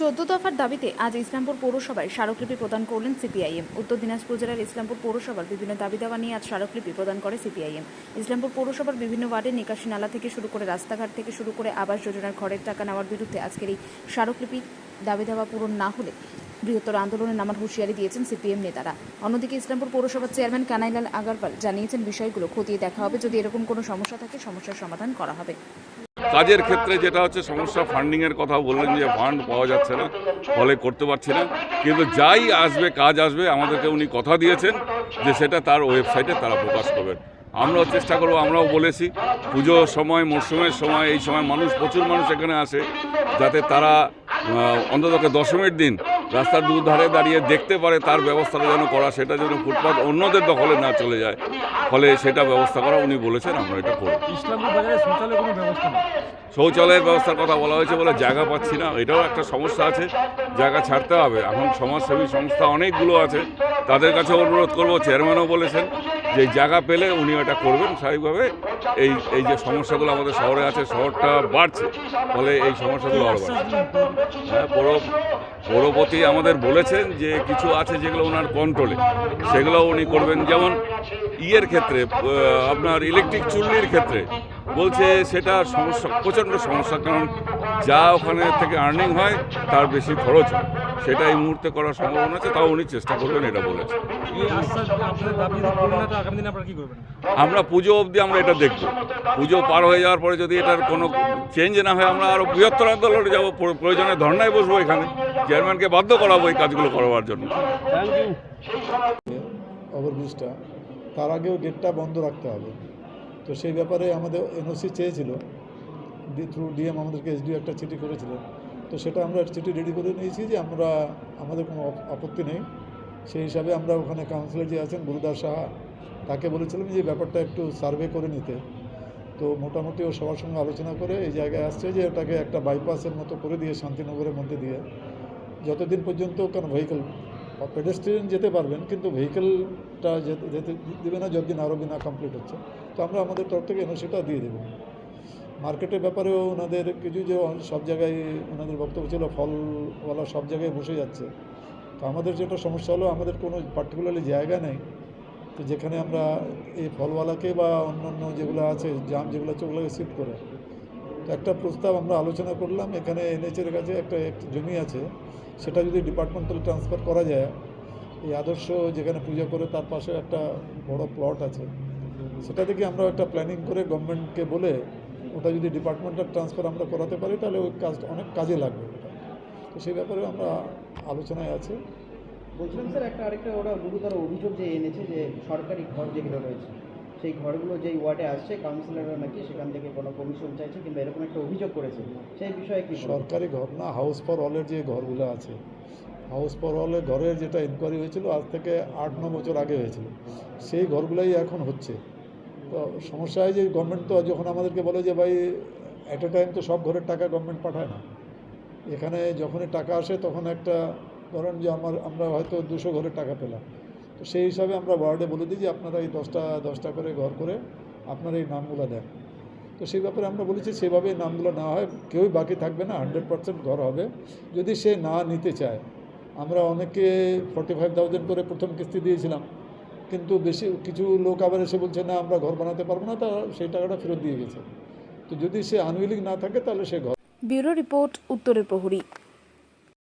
চোদ্দ দফার দাবিতে আজ ইসলামপুর পৌরসভায় স্মারকলিপি প্রদান করলেন সিপিআইএম। উত্তর দিনাজপুর জেলার ইসলামপুর পৌরসভার বিভিন্ন দাবি দাওয়া নিয়ে আজ স্মারকলিপি প্রদান করে সিপিআইএম। ইসলামপুর পৌরসভার বিভিন্ন ওয়ার্ডে নিকাশি নালা থেকে শুরু করে রাস্তাঘাট থেকে শুরু করে আবাস যোজনার ঘরের টাকা নেওয়ার বিরুদ্ধে আজকের এই স্মারকলিপি দাবি দাওয়া পূরণ না হলে বৃহত্তর আন্দোলনে নামার হুঁশিয়ারি দিয়েছেন সিপিএম নেতারা। অন্যদিকে ইসলামপুর পৌরসভার চেয়ারম্যান কানাইলাল আগারওয়াল জানিয়েছেন, বিষয়গুলো খতিয়ে দেখা হবে। যদি এরকম কোনো সমস্যা থাকে, সমস্যার সমাধান করা হবে। কাজের ক্ষেত্রে যেটা হচ্ছে সমস্যা ফান্ডিংয়ের কথা বললেন যে ফান্ড পাওয়া যাচ্ছে না, ফলে করতে পারছি না। কিন্তু যাই আসবে, কাজ আসবে, আমাদেরকে উনি কথা দিয়েছেন যে সেটা তার ওয়েবসাইটে তারা প্রকাশ করবেন। আমরাও চেষ্টা করব, আমরাও বলেছি পুজোর সময়, মরশুমের সময়, এই সময় মানুষ, প্রচুর মানুষ এখানে আসে, যাতে তারা অন্তত দশমীর দিন রাস্তার দুধারে দাঁড়িয়ে দেখতে পারে তার ব্যবস্থাটা যেন করা সেটা যেন ফুটপাথ অন্যদের দখলে না চলে যায়। ফলে সেটা ব্যবস্থা করা উনি বলেছেন আমরা এটা করব। ইসলামপুর শৌচালয়ের কোনো ব্যবস্থা নেই? শৌচালয়ের ব্যবস্থার কথা বলা হয়েছে বলে জায়গা পাচ্ছি না এটাও একটা সমস্যা আছে জায়গা ছাড়তে হবে। এখন সমাজসেবী সংস্থা অনেকগুলো আছে তাদের কাছে অনুরোধ করব চেয়ারম্যানও বলেছেন যে জায়গা পেলে উনি এটা করবেন স্বাভাবিকভাবে। এই এই যে সমস্যাগুলো আমাদের শহরে আছে, শহরটা বাড়ছে, ফলে এই সমস্যাগুলো আরও বাড়ছে। হ্যাঁ পৌর পৌরপতি আমাদের বলেছেন যে কিছু আছে যেগুলো ওনার কন্ট্রোলে সেগুলো উনি করবেন। যেমন ইয়ের ক্ষেত্রে আপনার ইলেকট্রিক চুল্লির ক্ষেত্রে বলছে সেটা সমস্যা, প্রচণ্ড সমস্যা, কারণ যা ওখানে থেকে আর্নিং হয়, তার বেশি খরচ হয়। সেটা এই মুহূর্তে করার সম্ভাবনা আছে তাও উনি চেষ্টা করবেন এটা বলেছে এই আশ্বাস আপনাদের দাবি যদি পূরণ তো আগামী দিনে আপনারা কি করবেন? আমরা পুজো অবধি আমরা এটা দেখব। পুজো পার হয়ে যাওয়ার পরে যদি এটার কোনো চেঞ্জ না হয় আমরা আরও বৃহত্তর আন্দোলনে যাব প্র- প্রয়োজনে ধর্নায় বসবো এখানে। চেয়ারম্যানকে বাধ্য করাবো এই কাজগুলো করবার জন্য। ওভারব্রিজটা তার আগেও গেটটা বন্ধ রাখতে হবে। তো সেই ব্যাপারে আমাদের এনওসি চেয়েছিল থ্রু ডিএম আমাদেরকে এসডিও একটা চিঠি করেছিলেন তো সেটা আমরা চিঠি রেডি করে নিয়েছি যে আমরা, আমাদের কোনো আপত্তি নেই। সেই হিসাবে আমরা ওখানে কাউন্সিলর যে আছেন গুরুদাস সাহা, তাকে বলেছিলাম যে ব্যাপারটা একটু সার্ভে করে নিতে। তো মোটামুটি ও সবার সঙ্গে আলোচনা করে এই জায়গায় আসছে যে ওটাকে একটা বাইপাসের মতো করে দিয়ে শান্তিনগরের মধ্যে দিয়ে। যতদিন পর্যন্ত কারণ ভেহিকেল পেডেস্ট্রিয়ান যেতে পারবেন, কিন্তু ভেহিকেলটা যেতে যেতে দেবে না, যতদিন আরও না কমপ্লিট হচ্ছে। তো আমরা আমাদের তরফ থেকে এনওসিটা দিয়ে দেবো। মার্কেটের ব্যাপারেও ওনাদের কিছু যে সব জায়গায় ওনাদের বক্তব্য ছিল, ফলওয়ালা সব জায়গায় বসে যাচ্ছে। তো আমাদের যেটা সমস্যা হলো, আমাদের কোনো পার্টিকুলারলি জায়গা নেই। তো যেখানে আমরা এই ফলওয়ালাকে বা অন্যান্য যেগুলো আছে, জাম যেগুলো আছে, ওগুলোকে শিফট করে। তো একটা প্রস্তাব আমরা আলোচনা করলাম, এখানে এনএচের কাছে একটা একটা জমি আছে। সেটা যদি ডিপার্টমেন্টাল ট্রান্সফার করা যায়, এই আদর্শ যেখানে পূজা করে, তার পাশে একটা বড় প্লট আছে। সেটা থেকে আমরা একটা প্ল্যানিং করে গভর্নমেন্টকে বলে ওটা যদি ডিপার্টমেন্টাল ট্রান্সফার আমরা করাতে পারি তাহলে ওই কাজ অনেক কাজে লাগবে ওটা। তো সেই ব্যাপারে আমরা আলোচনায় আছে। বলছিলাম স্যার একটা আরেকটা ওরা গুরুতর অভিযোগ যে এনেছে যে সরকারি ঘর যেগুলো রয়েছে সেই ঘরগুলো যেই ওয়ার্ডে আসছে কাউন্সিলররা নাকি সেখান থেকে কোনো কমিশন চাইছে কিংবা এরকম একটা অভিযোগ করেছে সেই বিষয়ে কি সরকারি ঘর না হাউস ফর অলের যে ঘরগুলো আছে হাউস ফর অলের ঘরের যেটা ইনকোয়ারি হয়েছিল আজ থেকে আট ন বছর আগে হয়েছিল। সেই ঘরগুলোই এখন হচ্ছে। সমস্যা হয় যে গভর্নমেন্ট তো যখন আমাদেরকে বলে যে ভাই অ্যাট এ টাইম তো সব ঘরের টাকা গভর্নমেন্ট পাঠায় না। এখানে যখনই টাকা আসে তখন একটা ধরেন যে আমার, আমরা হয়তো দুশো ঘরের টাকা পেলাম। তো সেই হিসাবে আমরা ওয়ার্ডে বলে দিই যে আপনারা এই দশটা দশটা করে ঘর করে আপনারা এই নামগুলো দেন। তো সেই ব্যাপারে আমরা বলেছি সেভাবে নামগুলো না হয়, কেউই বাকি থাকবে না হান্ড্রেড পার্সেন্ট ঘর হবে। যদি সে না নিতে চায়, আমরা অনেকে ফর্টি ফাইভ থাউজেন্ড করে প্রথম কিস্তি দিয়েছিলাম। কিন্তু বেশি কিছু লোক আবার এসে বলছে, না, আমরা ঘর বানাতে পারব না। তা সেই টাকাটা ফেরত দিয়ে গেছে। তো যদি সে আনউইলিং না থাকে, তাহলে সে ঘর ব্যুরো রিপোর্ট উত্তরের প্রহরী।